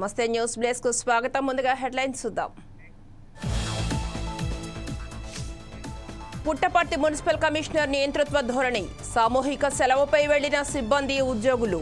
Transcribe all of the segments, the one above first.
నమస్తే న్యూస్ బ్లేస్కు స్వాగతం. ముందుగా హెడ్లైన్స్ చూద్దాం. పుట్టపర్తి మున్సిపల్ కమిషనర్ నియంతృత్వ ధోరణి సామూహిక సెలవుపై వెళ్ళిన సిబ్బంది ఉద్యోగులు.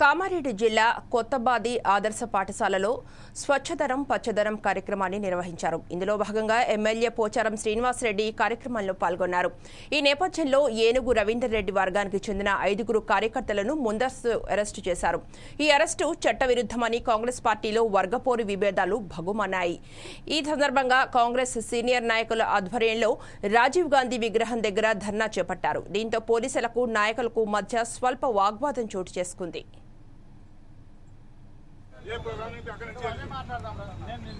కామారెడ్డి జిల్లా కొత్తబాది ఆదర్శ పాఠశాలలో స్వచ్ఛదరం పచ్చదరం కార్యక్రమాన్ని నిర్వహించారు. ఇందులో భాగంగా ఎమ్మెల్యే పోచారం శ్రీనివాసరెడ్డి కార్యక్రమంలో పాల్గొన్నారు. ఈ నేపథ్యంలో ఏనుగు రవీందర్ రెడ్డి వర్గానికి చెందిన ఐదుగురు కార్యకర్తలను ముందస్తు అరెస్టు చేశారు. ఈ అరెస్టు చట్టవిరుద్ధమని కాంగ్రెస్ పార్టీలో వర్గపోరు విభేదాలు భగుమన్నాయి. ఈ సందర్భంగా కాంగ్రెస్ సీనియర్ నాయకుల ఆధ్వర్యంలో రాజీవ్ గాంధీ విగ్రహం దగ్గర ధర్నా చేపట్టారు. దీంతో పోలీసులకు నాయకులకు మధ్య స్వల్ప వాగ్వాదం చోటు చేసుకుంది. ఏ ప్రోగ్రామ్ నుంచి అక్కడ నుంచి వెళ్ళి.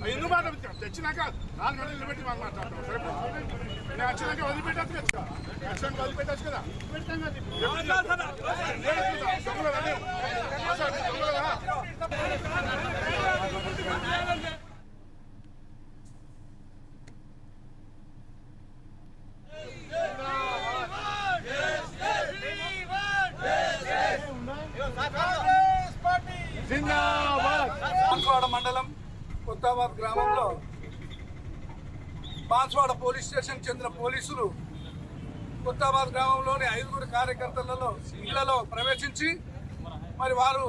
ఆ, ఎందుకు మాట్లాడుతాం తెచ్చినాక నాలుగు గంటలు నిలబెట్టి మనం మాట్లాడతాం. నేను వచ్చినాక వదిలిపెట్టచ్చు కదా. వచ్చినాక వదిలిపెట్టచ్చు కదా. ఎప్పుడు బాన్స్వాడ మండలం కొత్తాబాద్ గ్రామంలో బాన్స్వాడ పోలీస్ స్టేషన్ చెందిన పోలీసులు కొత్తాబాద్ గ్రామంలోని ఐదుగురు కార్యకర్తలలో ఇళ్ళలో ప్రవేశించి మరి వారు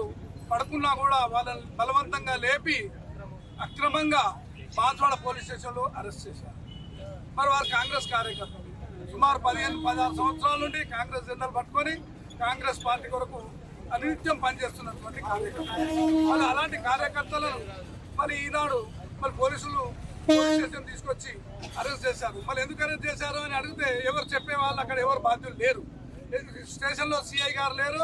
పడుకున్నా కూడా వాళ్ళని బలవంతంగా లేపి అక్రమంగా బాన్స్వాడ పోలీస్ స్టేషన్లో అరెస్ట్ చేశారు. మరి వారు కాంగ్రెస్ కార్యకర్తలు. సుమారు పదిహేను పదహారు సంవత్సరాల నుండి కాంగ్రెస్ జెండాలు పట్టుకొని కాంగ్రెస్ పార్టీ కొరకు అనిత్యం పనిచేస్తున్నటువంటి కార్యకర్తలు. మరి అలాంటి కార్యకర్తలను మరి ఈనాడు మరి పోలీసులు పోలీస్ స్టేషన్ తీసుకొచ్చి అరెస్ట్ చేశారు. మరి ఎందుకు అరెస్ట్ చేశారు అని అడిగితే ఎవరు చెప్పే వాళ్ళు అక్కడ ఎవరు బాధ్యులు లేరు. స్టేషన్లో సిఐ గారు లేరు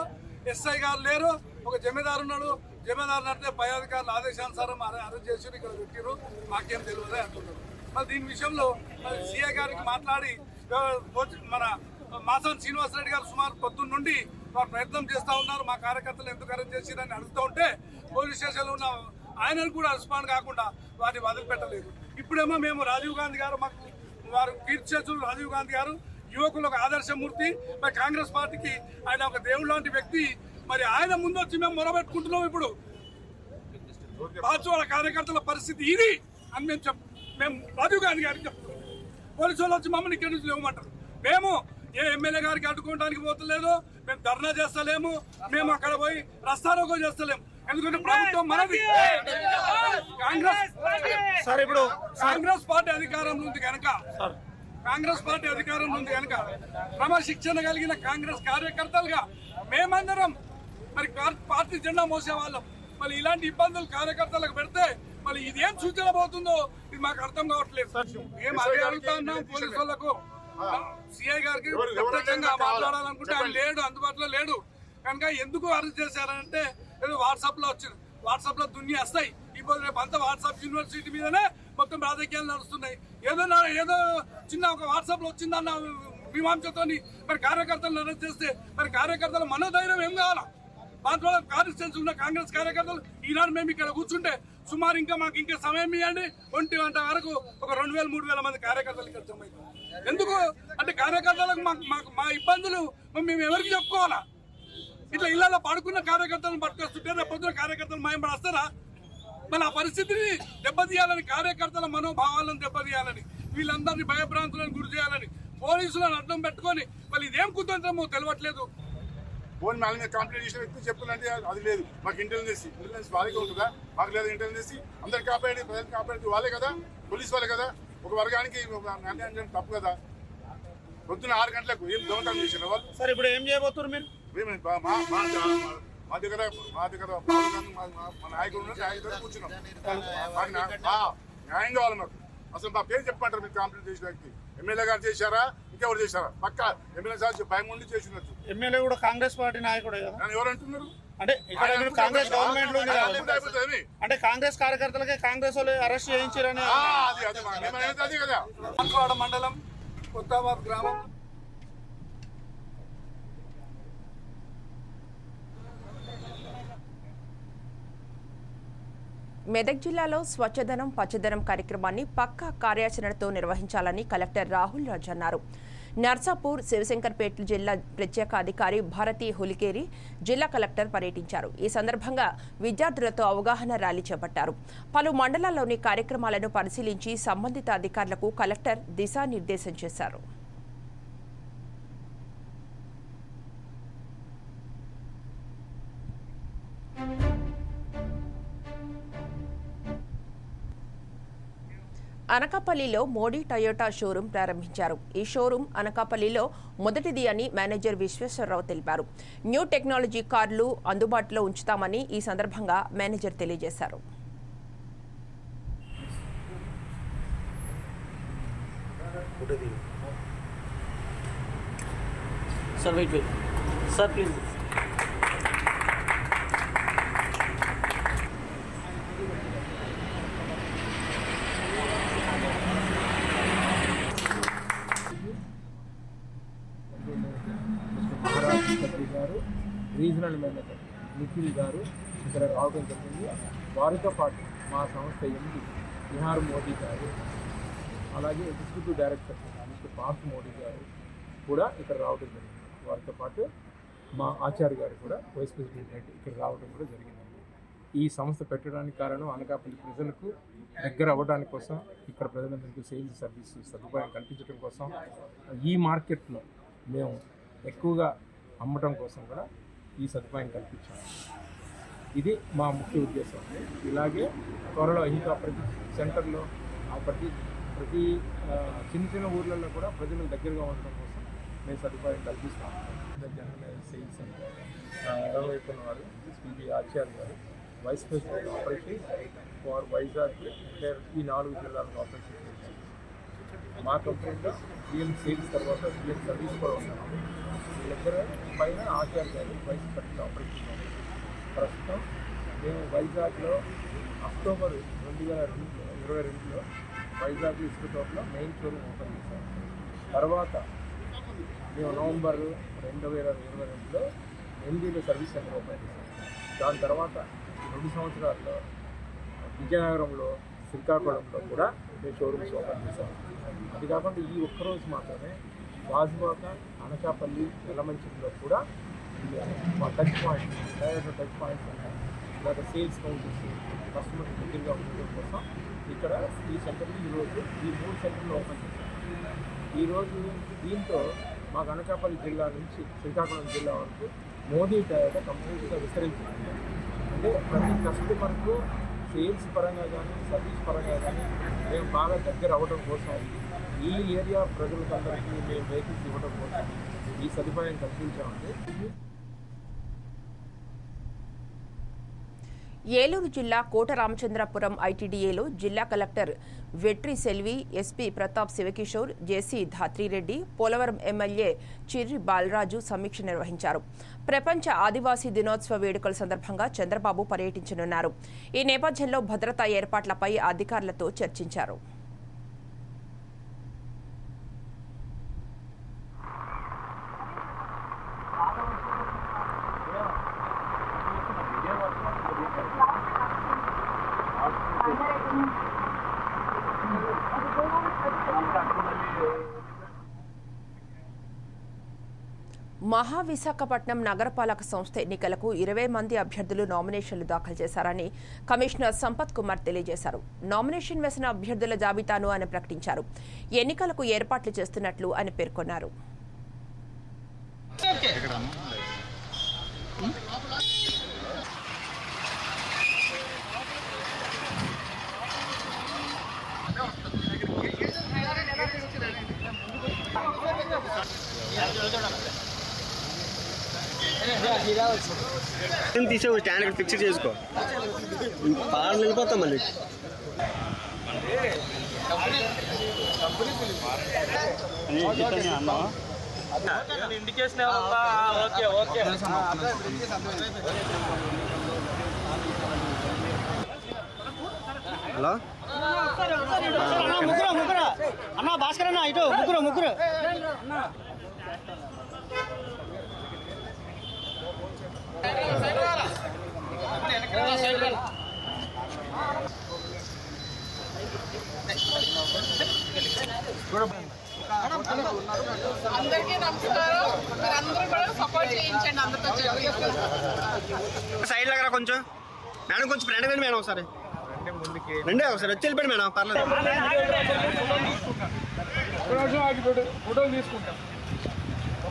ఎస్ఐ గారు లేరు ఒక జమీదారు ఉన్నాడు. జమీదారు నడితే పై అధికారుల ఆదేశానుసారం అరెస్ట్ చేసి ఇక్కడ పెట్టిరు. మాకేం తెలియదు అంటున్నారు. మరి దీని విషయంలో మరి సీఐ గారికి మాట్లాడి మన మాసం శ్రీనివాసరెడ్డి గారు సుమారు పొద్దున్న నుండి వారు ప్రయత్నం చేస్తూ ఉన్నారు మా కార్యకర్తలు ఎందుకు అరెస్ట్ చేసిరని అడుగుతూ ఉంటే పోలీస్ స్టేషన్లో ఉన్న ఆయనను కూడా రెస్పాండ్ కాకుండా వారిని వదిలిపెట్టలేదు. ఇప్పుడేమో మేము రాజీవ్ గాంధీ గారు మాకు వారు కీర్తిశేషులు రాజీవ్ గాంధీ గారు యువకులకు ఆదర్శమూర్తి మరి కాంగ్రెస్ పార్టీకి ఆయన ఒక దేవుడు లాంటి వ్యక్తి మరి ఆయన ముందు వచ్చి మేము మొరబెట్టుకుంటున్నాం ఇప్పుడు. బాచువాల కార్యకర్తల పరిస్థితి ఇది అని మేము చెప్ మేము రాజీవ్ గాంధీ గారికి చెప్తున్నాం. పోలీసు వాళ్ళు వచ్చి మమ్మల్ని ఇక్కడి నుంచి లేవమంటారు. మేము ఏ ఎమ్మెల్యే గారికి అడ్డుకోవడానికి పోతలేదు మేము ధర్నా చేస్తలేము మేము అక్కడ పోయి రస్తారోకో చేస్తలేము. ఎందుకంటే ప్రభుత్వం మనది. కాంగ్రెస్ సార్ ఇప్పుడు కాంగ్రెస్ పార్టీ అధికారంలో ఉంది కనుక. కాంగ్రెస్ పార్టీ అధికారంలో ఉంది కనుక క్రమశిక్షణ కలిగిన కాంగ్రెస్ కార్యకర్తలుగా మేమందరం మరి పార్- పార్టీ జెండా మోసే వాళ్ళం మరి ఇలాంటి ఇబ్బందులు కార్యకర్తలకు పెడితే మరి ఇది సూచన పోతుందో ఇది మాకు అర్థం కావట్లేదు. ఏం అదే అడుగుతా ఉన్నాం పోలీసు వాళ్ళకు. సిఐ గారికి ప్రత్యేకంగా? మాట్లాడాలనుకుంటే ఆయన. లేడు అందుబాటులో లేడు. కనుక ఎందుకు అరెస్ట్ చేశారంటే ఏదో వాట్సాప్లో వచ్చింది. వాట్సాప్లో దున్ని వస్తాయి ఇప్పుడు రేపు అంతా వాట్సాప్ యూనివర్సిటీ మీదనే మొత్తం రాజకీయాలు నడుస్తున్నాయి. ఏదో నా- ఏదో చిన్న ఒక వాట్సాప్లో వచ్చిందన్న మీమాంసతోని మరి కార్యకర్తలు అరెస్ట్ చేస్తే మరి కార్యకర్తలు మనోధైర్యం ఏం కావాలా? దాంట్లో కాన్స్టిట్యూన్స్ ఉన్న కాంగ్రెస్ కార్యకర్తలు ఈనాడు మేము ఇక్కడ కూర్చుంటే సుమారు ఇంకా మాకు ఇంకా సమయం ఇవ్వండి ఒంటి గంట వరకు ఒక రెండు వేల మూడు వేల మంది కార్యకర్తలు ఇక్కడ జమ అవుతారు. ఎందుకు? అంటే కార్యకర్తలకు మాకు మాకు మా ఇబ్బందులు మేము ఎవరికి చెప్పుకోవాలా? ఇట్లా ఇళ్ళలో పడుకున్న కార్యకర్తలను పట్టుకొస్తుంటే రేపొద్దున కార్యకర్తలు కార్యకర్తలు మాయం వస్తారా మన ఆ పరిస్థితిని దెబ్బతీయాలని కార్యకర్తల మనోభావాలను దెబ్బతీయాలని వీళ్ళందరినీ భయభ్రాంతులను గురి చేయాలని పోలీసులను అడ్డం పెట్టుకొని మళ్ళీ ఇదేం కుతంత్రమో తెలియట్లేదు ఫోన్ మేల మీద కంప్లైంట్ చేసిన వ్యక్తి చెప్తుందంటే అది లేదు. మాకు ఇంటెలిజెన్స్ ఇంటెలిజెన్స్ వాళ్ళకే ఉంటుందా? మాకు లేదు ఇంటెలిజెన్స్ అందరు కాపాడి ప్రజలు కాపాడేది వాళ్ళే కదా? పోలీస్ వాళ్ళే కదా? ఒక వర్గానికి ఒక అన్యాయం చేయడం తప్పు కదా? పొద్దున్న ఆరు గంటలకు ఏం దొంగతనం చేసిన వాళ్ళు? సార్ ఇప్పుడు ఏం చేయబోతున్నారు మీరు? మా దగ్గర మా దగ్గర మా మా నాయకుడు కూర్చున్నాం. న్యాయం కావాలి మాకు. అసలు మా పేరు చెప్పమంటారు మీరు కాంప్లైంట్ చేసిన వ్యక్తి. ఎమ్మెల్యే గారు చేశారా? ఇంకెవరు చేశారా? పక్క ఎమ్మెల్యే సార్ భయం ఉండి చేసినట్టు ఎమ్మెల్యే కూడా కాంగ్రెస్ పార్టీ నాయకుడే కదా? ఎవరు అంటున్నారు? అంటే ఇక్కడ కాంగ్రెస్ గవర్నమెంట్లో. అంటే కాంగ్రెస్ కార్యకర్తలకే కాంగ్రెస్ వాళ్ళు అరెస్ట్ చేయించారని మండలం కొత్తాబాద్ గ్రామం. మెదక్ జిల్లాలో స్వచ్ఛదనం పచ్చదనం కార్యక్రమాన్ని పక్కా కార్యాచరణతో నిర్వహించాలని కలెక్టర్ రాహుల్ రాజ్ అన్నారు. నర్సాపూర్ శివశంకర్పేట జిల్లా ప్రత్యేక అధికారి భారతీ హులికేరి జిల్లా కలెక్టర్ పర్యటించారు. ఈ సందర్భంగా విద్యార్థులతో అవగాహన ర్యాలీ చేపట్టారు. పలు మండలాల్లోని కార్యక్రమాలను పరిశీలించి సంబంధిత అధికారులకు కలెక్టర్ దిశానిర్దేశం చేశారు. అనకాపల్లిలో మోడీ టయోటా షోరూం ప్రారంభించారు. ఈ షోరూం అనకాపల్లిలో మొదటిది అని మేనేజర్ విశ్వేశ్వరరావు తెలిపారు. న్యూ టెక్నాలజీ కార్లు అందుబాటులో ఉంచుతామని ఈ సందర్భంగా మేనేజర్ తెలియజేశారు. సార్ wait, మహారాజ్ చక్రి గారు రీజనల్ మేనేజర్ నిఖిల్ గారు ఇక్కడ రావడం జరిగింది. వారితో పాటు మా సంస్థ ఎండి బిహార్ మోడీ గారు అలాగే executive director mister Park Modi గారు కూడా ఇక్కడ రావడం జరిగింది. వారితో పాటు మా ఆచార్య గారు కూడా వైస్ ప్రెసిడెంట్ ఇక్కడ రావడం కూడా జరిగిందండి. ఈ సంస్థ పెట్టడానికి కారణం అనకాపల్లి ప్రజలకు దగ్గర అవ్వడానికి కోసం ఇక్కడ ప్రజలందరికీ సేల్స్ సర్వీస్ సదుపాయం కల్పించడం కోసం ఈ మార్కెట్లో మేము ఎక్కువగా అమ్మటం కోసం కూడా ఈ సదుపాయం కల్పించాము ఇది మా ముఖ్య ఉద్దేశం. ఇలాగే త్వరలో ఇంకా ప్రతి సెంటర్లో ఆ ప్రతి ప్రతి చిన్న చిన్న ఊర్లలో కూడా ప్రజలకు దగ్గరగా ఉండడం కోసం మేము సదుపాయం కల్పిస్తాము జనరల్ సేల్స్ నిర్వహిస్తున్న వారు శ్రీ ఆచార్య గారు vice president operation for Vizag ఈ నాలుగు జిల్లాలకు ఆపరేషన్ చేసి మా కంపెనీలో బిఎం సేల్స్ తర్వాత బిఎం సర్వీస్ కూడా ఉన్నాము వీళ్ళిద్దరు పైన ఆచార్య గారు వైస్ ప్రెసిడెంట్ ఆపరేషన్ ప్రస్తుతం మేము వైజాగ్లో అక్టోబర్ రెండు వేల రెండులో ఇరవై రెండులో వైజాగ్ ఇసుక తోటలో మెయిన్ షోరూమ్ ఓపెన్ చేశాం. తర్వాత మేము నవంబర్ రెండు వేల ఇరవై రెండులో ఎనిమిదిలో సర్వీస్ సెంటర్ ఓపెన్ చేశాం. దాని తర్వాత రెండు సంవత్సరాల్లో విజయనగరంలో శ్రీకాకుళంలో కూడా మేము షోరూమ్స్ ఓపెన్ చేశాం. అది కాకుండా ఈ ఒక్కరోజు మాత్రమే గాజువాక అనకాపల్లి వెలమంచిలో కూడా మా touch points direct touch points ఉన్నాయి లేదా సేల్స్ కౌంటర్స్ కస్టమర్స్ దగ్గరగా ఉండడం కోసం ఇక్కడ ఈ సెంటర్ని ఈరోజు ఈ మూడు సెంటర్లు ఓపెన్ చేశాం ఈరోజు దీంతో మాకు అనకాపల్లి జిల్లా నుంచి శ్రీకాకుళం జిల్లా వరకు మోదీ టయోటా కంప్లీట్గా విస్తరించింది. అంటే ప్రతి కస్టమర్కు సేల్స్ పరంగా కానీ సర్వీస్ పరంగా కానీ మేము బాగా దగ్గర అవ్వడం కోసం ఈ ఏరియా ప్రజలకందరికీ మేము వెహికల్స్ ఇవ్వడం కోసం ఈ సదుపాయం కల్పించామంటే ఏలూరు జిల్లా కోట రామచంద్రపురం ఐటీడీఏలో జిల్లా collector Vetri Selvi SP Pratap Sivakishore JC Dhatri Reddy Polavaram MLA Chirri Balaraju సమీక్ష నిర్వహించారు. ప్రపంచ ఆదివాసీ దినోత్సవ వేడుకల సందర్భంగా చంద్రబాబు పర్యటించనున్నారు. ఈ నేపథ్యంలో భద్రతా ఏర్పాట్లపై అధికారులతో చర్చించారు. మహావిశాఖపట్నం నగరపాలక సంస్థ ఎన్నికలకు ఇరవై మంది అభ్యర్థులు నామినేషన్లు దాఖలు చేశారని కమిషనర్ సంపత్ కుమార్ తెలియజేశారు. నామినేషన్ వేసిన అభ్యర్థుల జాబితాను ఆయన ప్రకటించారు. ఎన్నికలకు ఏర్పాట్లు చేస్తున్నట్లు ఆయన పేర్కొన్నారు. తీసే స్టాండ్ ఇక్కడ ఫిక్స్ చేసుకో. పాలు వెళ్ళిపోతాం మళ్ళీ. Indication okay okay hello? ముగ్గురు ముగ్గురు. అన్న భాస్కర్ అన్న ఇటు ముగ్గురు ముగ్గురు. అందరికీ నమస్కారం. మీరు అందరూ కూడా సపోర్ట్ చేయించండి అందరితో సైడ్ దగ్గర కొంచెం? మేడం కొంచెం ఫ్రెండ్ రండి మేడం ఒకసారి. రెండే ఒకసారి. వచ్చి వెళ్ళిపోండి మేడం పర్లేదు. ఫోటోలు తీసుకుంటాం ఒక్క నిమిషం మాకు ఆగుతారు అరవట్లేదు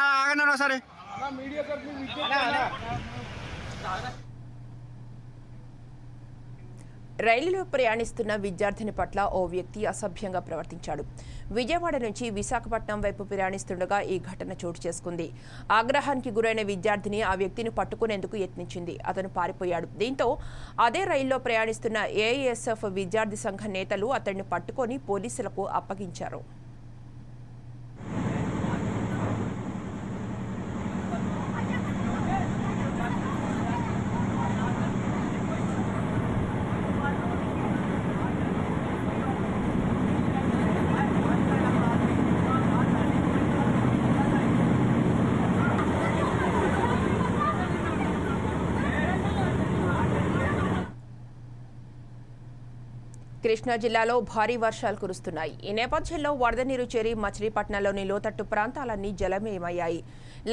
ఆగండి. ఒకసారి. మీడియా రైలులో ప్రయాణిస్తున్న విద్యార్థిని పట్ల ఓ వ్యక్తి అసభ్యంగా ప్రవర్తించాడు. విజయవాడ నుంచి విశాఖపట్నం వైపు ప్రయాణిస్తుండగా ఈ ఘటన చోటు చేసుకుంది. ఆగ్రహానికి గురైన విద్యార్థిని ఆ వ్యక్తిని పట్టుకునేందుకు యత్నించింది. అతను పారిపోయాడు. దీంతో అదే రైల్లో ప్రయాణిస్తున్న ఏఎస్ఎఫ్ విద్యార్థి సంఘ నేతలు అతన్ని పట్టుకొని పోలీసులకు అప్పగించారు. కృష్ణా జిల్లాలో భారీ వర్షాలు కురుస్తున్నాయి. ఈ నేపథ్యంలో వరద నీరు చేరి మచిలీపట్నంలోని లోతట్టు ప్రాంతాలన్నీ జలమయమయ్యాయి.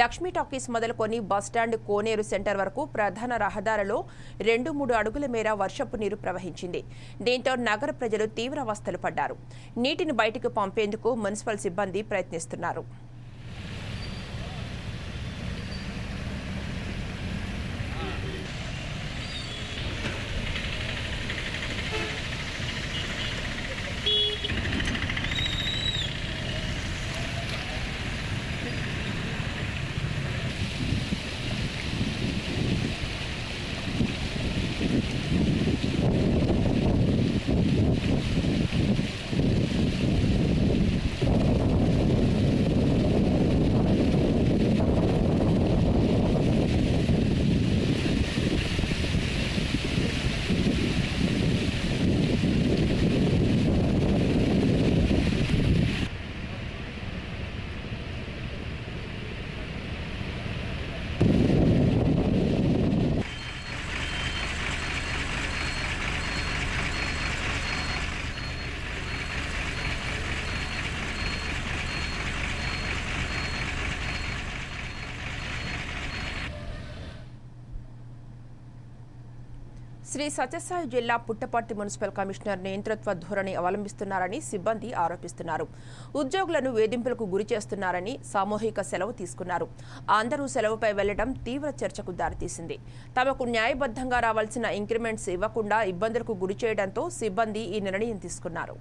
లక్ష్మీ టాకీస్ మొదలుకొని బస్టాండ్ కోనేరు సెంటర్ వరకు ప్రధాన రహదారిలో రెండు మూడు అడుగుల మేర వర్షపు నీరు ప్రవహించింది. దీంతో నగర ప్రజలు తీవ్ర అవస్థలు పడ్డారు. నీటిని బయటకు పంపేందుకు మున్సిపల్ సిబ్బంది ప్రయత్నిస్తున్నారు. శ్రీ సత్యసాయి జిల్లా పుట్టపర్తి మున్సిపల్ కమిషనర్ నియంతృత్వ ధోరణి అవలంబిస్తున్నారని సిబ్బంది ఆరోపిస్తున్నారు. ఉద్యోగులను వేధింపులకు గురి చేస్తున్నారని సామూహిక సెలవు తీసుకున్నారు. అందరూ సెలవుపై వెళ్ళడం తీవ్ర చర్చకు దారితీసింది. తమకు న్యాయబద్ధంగా రావాల్సిన ఇంక్రిమెంట్స్ ఇవ్వకుండా ఇబ్బందులకు గురి చేయడంతో సిబ్బంది ఈ నిర్ణయం తీసుకున్నారు.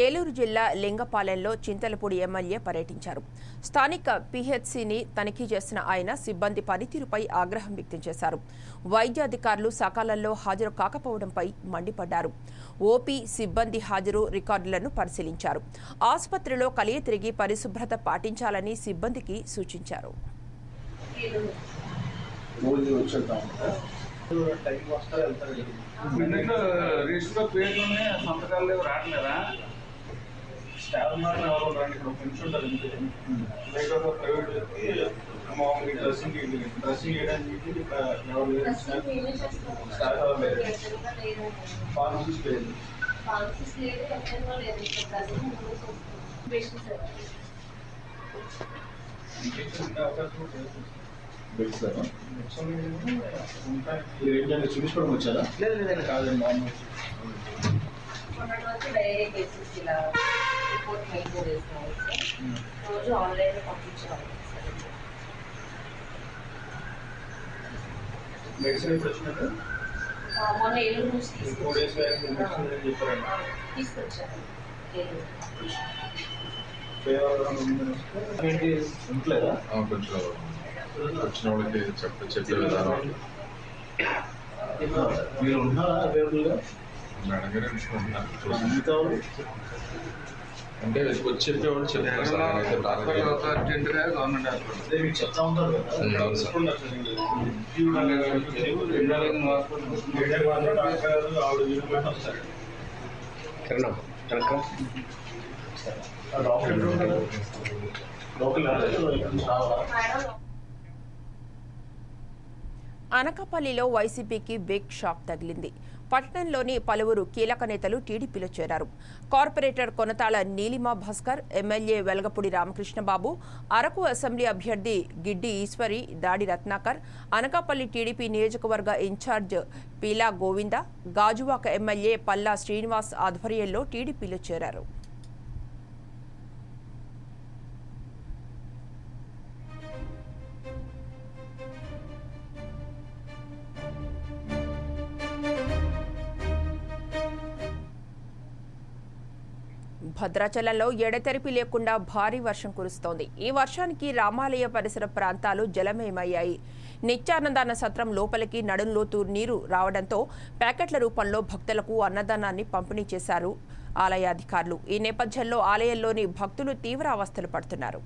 ఏలూరు జిల్లా లింగపాలెంలో చింతలపూడి ఎమ్మెల్యే పర్యటించారు. స్థానిక పీహెచ్సీని తనిఖీ చేసిన ఆయన సిబ్బంది పనితీరుపై ఆగ్రహం వ్యక్తం చేశారు. వైద్యాధికారులు సకాలంలో హాజరు కాకపోవడంపై మండిపడ్డారు. ఓపీ సిబ్బంది హాజరు రికార్డులను పరిశీలించారు. ఆసుపత్రిలో కలియ తిరిగి పరిశుభ్రత పాటించాలని సిబ్బందికి సూచించారు. మినిట్లో రిజిస్టర్ పేర్లు ఉన్నాయి ఆ సంతకాలు రావట్లేదా? ఎవరు ఉంటుంది లేకపోతే మామూలుగా డ్రెస్సింగ్ డ్రెస్సింగ్ చేయడానికి ఇక్కడ ఎవరు లేరు. స్టాఫ్ ఎవరు లేరు. ఫార్మసీస్ లేదు. ఇంకెక్కడ ఉండే అవకాశం కూడా లేదు. పెడతారా మీరు ఏంటంటే చూపించుకోవడం వచ్చారా? లేదు లేదండి కాదండి మామూలు డైరీ బేసిస్ ఇలా రిపోర్ట్ మెయింటైన్ చేస్తున్నాం సార్ రోజు ఆన్లైన్ పంపించాలి మెడిసిన్ ఎప్పుడు వచ్చినట్టు మొన్న ఏలూరు నుంచి టూ డేస్ బ్యాక్ మెడిసిన్ తీసుకొచ్చాను అని చెప్పారండి తీసుకొచ్చాను ఏలూరు ఫేవర్ ఏంటి ఉంటలేదా కొంచెం వచ్చిన వాళ్ళకి చెప్ప చెప్పే విధానం మీరు ఉన్నారా అవైలబుల్గా అంటే వచ్చి చెప్పేవాళ్ళు చెప్తారు సార్ నేనైతే గవర్నమెంట్ హాస్పిటల్. చెప్తా ఉంటారు అనకాపల్లిలో వైసీపీకి బిగ్ షాక్ తగిలింది. పట్టణంలోని పలువురు కీలక నేతలు టీడీపీలో చేరారు. Corporator Konathala Neelima Bhaskar MLA Velagapudi Ramakrishna Babu Araku assembly అభ్యర్థి గిడ్డి ఈశ్వరి దాడి రత్నాకర్ అనకాపల్లి టీడీపీ నియోజకవర్గ in charge Peela Govinda Gajuwaka MLA Palla Srinivas ఆధ్వర్యంలో టీడీపీలో చేరారు. భద్రాచలంలో ఎడతెరిపి లేకుండా భారీ వర్షం కురుస్తోంది. ఈ వర్షానికి రామాలయ పరిసర ప్రాంతాలు జలమయమయ్యాయి. నిత్యానందాన సత్రం లోపలికి నడుంలోతు నీరు రావడంతో ప్యాకెట్ల రూపంలో భక్తులకు అన్నదానాన్ని పంపిణీ చేశారు ఆలయాధికారులు ఈ నేపథ్యంలో ఆలయంలోని భక్తులు తీవ్ర అవస్థలు పడుతున్నారు.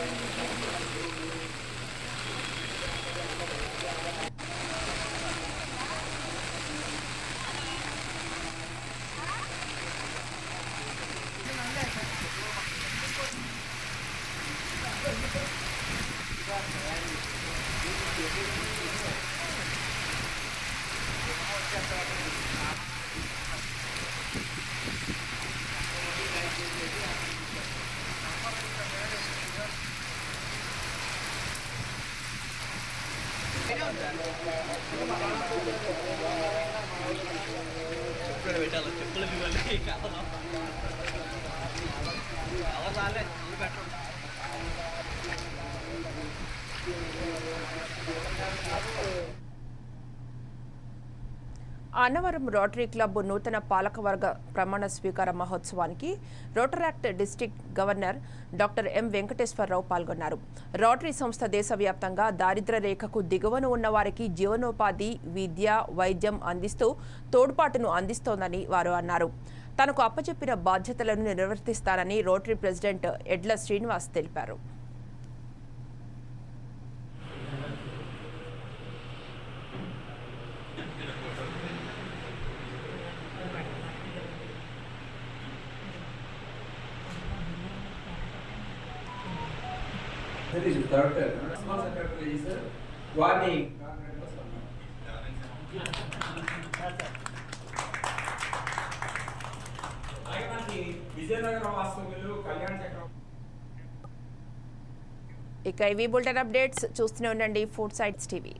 Thank you. చెప్పులు పెట్టాలి? చెప్పులు ఇవ్వాలి. అన్నవరం రోటరీ క్లబ్ నూతన పాలకవర్గ ప్రమాణ స్వీకార మహోత్సవానికి Rotaract district governor doctor M Venkateswara Rao పాల్గొన్నారు. రోటరీ సంస్థ దేశవ్యాప్తంగా దారిద్ర్య రేఖకు దిగువన ఉన్న వారికి జీవనోపాధి విద్య వైద్యం అందిస్తూ తోడ్పాటును అందిస్తోందని వారు అన్నారు. తనకు అప్పచెప్పిన బాధ్యతలను నిర్వర్తిస్తానని రోటరీ ప్రెసిడెంట్ ఎడ్ల శ్రీనివాస్ తెలిపారు. వారిని విజయనగరం వాస్తవ్యులు కళ్యాణ చక్రం ఇక ఇవి బులెటిన్ అప్డేట్స్ చూస్తూనే ఉండండి ఫుడ్ సైట్స్ టీవీ.